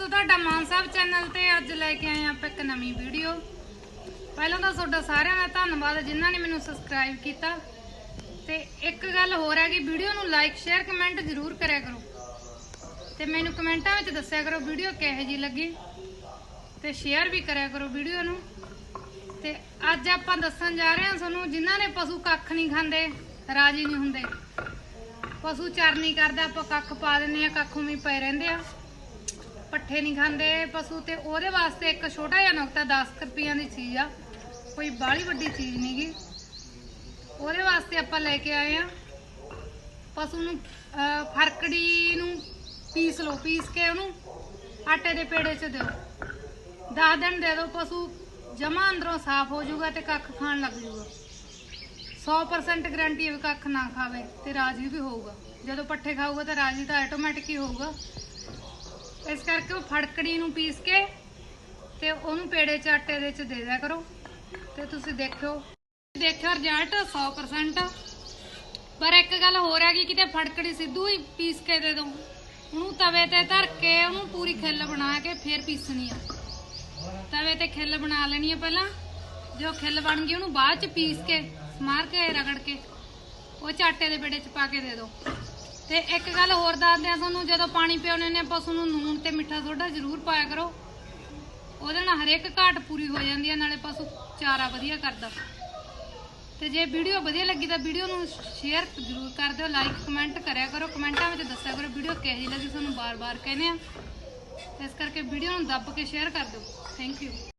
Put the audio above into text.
ਦੋਸਤੋ, ਤੁਹਾਡਾ ਮਾਨ ਸਾਹਿਬ ਚੈਨਲ ਤੇ ਅੱਜ ਲੈ ਕੇ ਆਏ ਆਪਾਂ ਇੱਕ ਨਵੀਂ ਵੀਡੀਓ। ਪਹਿਲਾਂ ਤਾਂ ਤੁਹਾਡਾ ਸਾਰਿਆਂ ਦਾ ਧੰਨਵਾਦ ਜਿਨ੍ਹਾਂ ਨੇ ਮੈਨੂੰ ਸਬਸਕ੍ਰਾਈਬ ਕੀਤਾ। ਤੇ ਇੱਕ ਗੱਲ ਹੋਰ ਹੈ ਕਿ ਵੀਡੀਓ ਨੂੰ ਲਾਈਕ ਸ਼ੇਅਰ ਕਮੈਂਟ ਜ਼ਰੂਰ ਕਰਿਆ ਕਰੋ। ਤੇ ਮੈਨੂੰ ਕਮੈਂਟਾਂ ਵਿੱਚ ਦੱਸਿਆ ਕਰੋ ਵੀਡੀਓ ਕਿਹੋ ਜੀ ਲੱਗੀ। ਤੇ ਸ਼ੇਅਰ ਵੀ ਕਰਿਆ ਕਰੋ ਵੀਡੀਓ ਨੂੰ। ਤੇ ਅੱਜ ਆਪਾਂ ਦੱਸਣ ਜਾ ਰਹੇ ਹਾਂ ਤੁਹਾਨੂੰ, ਜਿਨ੍ਹਾਂ ਨੇ ਪਸ਼ੂ ਕੱਖ ਨਹੀਂ ਖਾਂਦੇ, ਰਾਜੀ ਨਹੀਂ ਹੁੰਦੇ। ਪਸ਼ੂ ਚਰਨੀ ਕਰਦਾ, ਆਪਾਂ ਕੱਖ ਪਾ ਦਿੰਦੇ ਆ ਕੱਖ ਉਵੇਂ ਪਏ ਰਹਿੰਦੇ ਆ। ਪੱਠੇ ਨਹੀਂ ਖਾਂਦੇ ਪਸ਼ੂ ਤੇ ਉਹਦੇ ਵਾਸਤੇ ਇੱਕ ਛੋਟਾ ਜਿਹਾ ਨੁਕਤਾ 10 ਰੁਪਈਆਂ ਦੀ ਚੀਜ਼ ਆ। ਕੋਈ ਬਾਹਲੀ ਵੱਡੀ ਚੀਜ਼ ਨਹੀਂਗੀ ਉਹਦੇ ਵਾਸਤੇ ਆਪਾਂ ਲੈ ਕੇ ਆਏ ਆ। ਪਸ਼ੂ ਨੂੰ ਫਰਕੜੀ ਨੂੰ ਪੀਸ ਲਓ, ਪੀਸ ਕੇ ਉਹਨੂੰ ਆਟੇ ਦੇ ਪੇੜੇ 'ਚ ਦਿਓ। 10 ਦਿਨ ਦੇ ਦਿਓ ਪਸ਼ੂ, ਜਮਾ ਅੰਦਰੋਂ ਸਾਫ਼ ਹੋ ਜਾਊਗਾ ਤੇ ਕੱਖ ਖਾਣ ਲੱਗ ਜਾਊਗਾ। 100% ਗਾਰੰਟੀ ਹੈ ਵੀ ਕੱਖ ਨਾ ਖਾਵੇ ਤੇ ਰਾਜੀ ਵੀ ਹੋਊਗਾ। ਜਦੋਂ ਪੱਠੇ ਖਾਊਗਾ ਤਾਂ ਰਾਜੀ ਤਾਂ ਆਟੋਮੈਟਿਕ ਹੀ ਹੋਊਗਾ। ਇਸ ਕਰਕੇ ਉਹ ਫੜਕੜੀ ਨੂੰ ਪੀਸ ਕੇ ਤੇ ਉਹਨੂੰ ਪੇੜੇ ਚ ਆਟੇ ਦੇ ਚ ਦੇ ਦਿਆ ਕਰੋ। ਤੇ ਤੁਸੀਂ ਦੇਖਿਓ ਦੇਖਿਓ ਰਿਜ਼ਲਟ 100% ਪਰ ਇੱਕ ਗੱਲ ਹੋਰ ਹੈਗੀ, ਕਿਤੇ ਫੜਕੜੀ ਸਿੱਧੂ ਹੀ ਪੀਸ ਕੇ ਦੇ ਦੋ। ਉਹਨੂੰ ਤਵੇ ਤੇ ਧਰ ਕੇ ਉਹਨੂੰ ਪੂਰੀ ਖਿੱਲ ਬਣਾ ਕੇ ਫਿਰ ਪੀਸਣੀ ਆ। ਤਵੇ ਤੇ ਖਿੱਲ ਬਣਾ ਲੈਣੀ ਆ ਪਹਿਲਾਂ। ਜੋ ਖਿੱਲ ਬਣ ਗਈ, ਉਹਨੂੰ ਬਾਅਦ ਚ ਪੀਸ ਕੇ, ਸਮਾਰ ਕੇ ਰਗੜ ਕੇ, ਉਹ ਚਾਟੇ ਦੇ ਪੇੜੇ ਚ ਪਾ ਕੇ ਦੇ ਦਿਓ ਤੇ ਇੱਕ ਗੱਲ ਹੋਰ ਦੱਸਦੇ ਆ ਤੁਹਾਨੂੰ, ਜਦੋਂ ਪਾਣੀ ਪਿਆਉਣੇ ਨੇ ਪਸ਼ੂ ਨੂੰ ਨੂਣ ਤੇ ਮਿੱਠਾ ਸੋਡਾ ਜ਼ਰੂਰ ਪਾਇਆ ਕਰੋ। ਉਹਦੇ ਨਾਲ ਹਰੇਕ ਘਾਟ ਪੂਰੀ ਹੋ ਜਾਂਦੀ ਹੈ ਨਾਲੇ ਪਸ਼ੂ ਚਾਰਾ ਵਧੀਆ ਕਰਦਾ। ਤੇ ਜੇ ਵੀਡੀਓ ਵਧੀਆ ਲੱਗੀ ਤਾਂ ਵੀਡੀਓ ਨੂੰ ਸ਼ੇਅਰ ਜ਼ਰੂਰ ਕਰ ਦਿਓ, ਲਾਈਕ, ਕਮੈਂਟ ਕਰਿਆ ਕਰੋ। ਕਮੈਂਟਾਂ ਵਿੱਚ ਦੱਸਿਆ ਕਰੋ ਵੀਡੀਓ ਕਿਹੋ ਜਿਹੀ ਲੱਗੀ ਤੁਹਾਨੂੰ ਬਾਰ-ਬਾਰ ਕਹਿੰਦੇ ਆ। ਇਸ ਕਰਕੇ ਵੀਡੀਓ ਨੂੰ ਦੱਬ ਕੇ ਸ਼ੇਅਰ ਕਰ ਦਿਓ। Thank you